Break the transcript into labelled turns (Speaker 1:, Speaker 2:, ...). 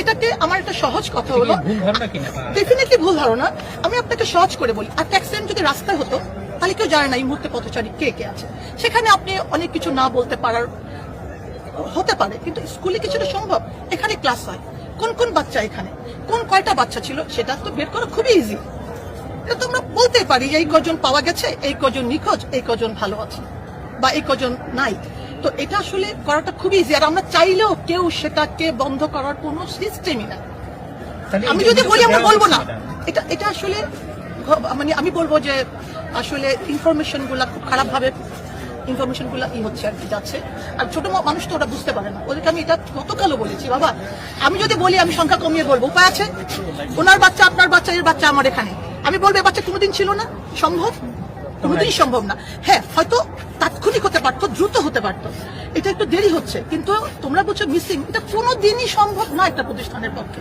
Speaker 1: এটাকে আমার একটা সহজ কথা হলো। ডেফিনেটলি ভুল ধারণা। আমি আপনাকে সহজ করে বলি একটা অ্যাক্সিডেন্ট যদি রাস্তায় হতো তাহলে কেউ জানে না এই মুহূর্তে পথচারী কে কে আছে। সেখানে আপনি অনেক কিছু না বলতে পারার হতে পারে কিন্তু স্কুলে কিছুটা সম্ভব। এখানে ক্লাস হয়। কোন কোন বাচ্চা এখানে? কোন কয়টা বাচ্চা ছিল? সেটা তো বের করা খুবই ইজি এটা তো আমরা বলতে পারি এই কজন পাওয়া গেছে এই কজন নিখোঁজ এই কজন ভালো আছে বা এই কজন নাই। তো এটা আসলে করাটা খুবই ইজি আর আমরা চাইলেও কেউ সেটাকে বন্ধ করার কোনো সিস্টেমই না। আমি যদি বলি আমরা বলব না। এটা এটা আসলে মানে আমি বলব যে আসলে ইনফরমেশনগুলা খুব খারাপ ভাবে ইনফরমেশনগুলা ই হচ্ছে আর কি যাচ্ছে। আর ছোট মানুষ তো ওটা বুঝতে পারে না। ওদেরকে আমি এটা গতকালও বলেছি বাবা। আমি যদি বলি আমি সংখ্যা কমিয়ে বলব। উপায় আছে? ওনার বাচ্চা আপনার বাচ্চা এর বাচ্চা আমার এখানে। আমি বলব বাচ্চা কোনোদিন ছিল না? সম্ভব? কোনোদিনই সম্ভব না। হ্যাঁ হয়তো তাৎক্ষণিক হতে পারতো, দ্রুত হতে পারত। এটা একটু দেরি হচ্ছে, কিন্তু তোমরা বলছো মিসিং, এটা কোনো দিনই সম্ভব না একটা প্রতিষ্ঠানের পক্ষে।